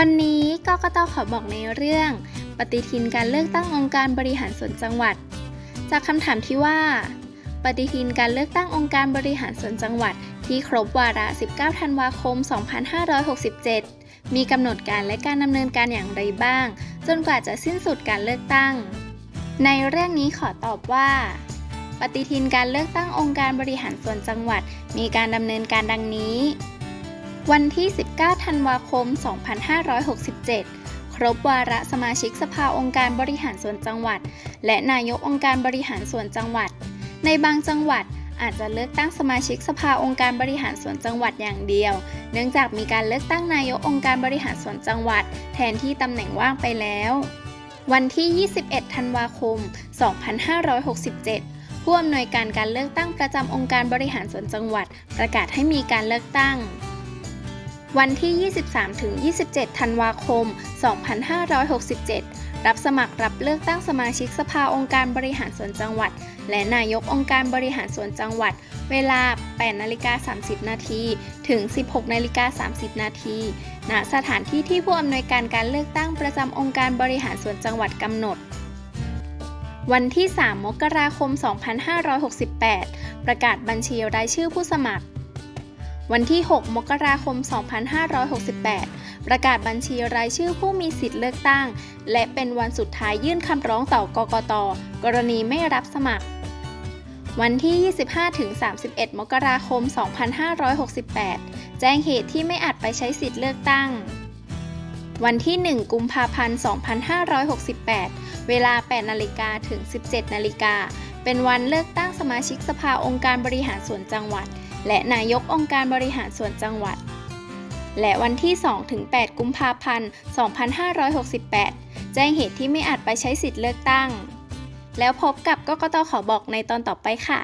วันนี้กกตขอบอกในเรื่อง ปฏิทินการเลือกตั้งองค์การบริหารส่วนจังหวัด จากคำถามที่ว่า ปฏิทินการเลือกตั้งองค์การบริหารส่วนจังหวัด ที่ครบวาระ 19 ธันวาคม 2567 มีกำหนดการและการดำเนินการอย่างไรบ้าง จนกว่าจะสิ้นสุดการเลือกตั้ง ในเรื่องนี้ขอตอบว่า ปฏิทินการเลือกตั้งองค์การบริหารส่วนจังหวัด มีการดำเนินการดังนี้ วันที่ 19 ธันวาคม 2567 ครบวาระสมาชิกสภาองค์การบริหารส่วนจังหวัด และนายกองค์การบริหารส่วนจังหวัด ในบางจังหวัดอาจจะเลือกตั้งสมาชิกสภาองค์การบริหารส่วนจังหวัดอย่างเดียว เนื่องจากมีการเลือกตั้งนายกองค์การบริหารส่วนจังหวัด แทนที่ตำแหน่งว่างไปแล้ว วันที่ 21 ธันวาคม 2567ผู้อำนวยการการเลือกตั้งประจำองค์การบริหารส่วนจังหวัด ประกาศให้มีการเลือกตั้ง วันที่ 23-27 ธันวาคม 2567 รับสมัครรับเลือกตั้งสมาชิกสภาองค์การบริหารส่วนจังหวัด และนายกองค์การบริหารส่วนจังหวัด เวลา 8นาฬิกา30 นาทีถึง 16นาฬิกา30 นาทีณสถานที่ที่ผู้อำนวยการการเลือกตั้งประจำองค์การบริหารส่วนจังหวัดกำหนดวันที่ 3 มกราคม 2568 ประกาศบัญชีรายชื่อผู้สมัคร วันที่ 6 มกราคม 2568 ประกาศบัญชีรายชื่อผู้มีสิทธิ์เลือกตั้ง และเป็นวันสุดท้ายยื่นคำร้องต่อกกต กรณีไม่รับสมัคร วันที่ 25-31 มกราคม 2568 แจ้งเหตุที่ไม่อาจไปใช้สิทธิ์เลือกตั้ง วันที่ 1 กุมภาพันธ์ 2568 เวลา 8 นาฬิกาถึง 17 นาฬิกา เป็นวันเลือกตั้งสมาชิกสภาองค์การบริหารส่วนจังหวัด และนายกองค์การบริหารส่วนจังหวัด และวันที่ 2-8 กุมภาพันธ์ 2568 แจ้งเหตุที่ไม่อาจไปใช้สิทธิ์เลือกตั้ง แล้วพบกับกกตขอบอกในตอนต่อไปค่ะ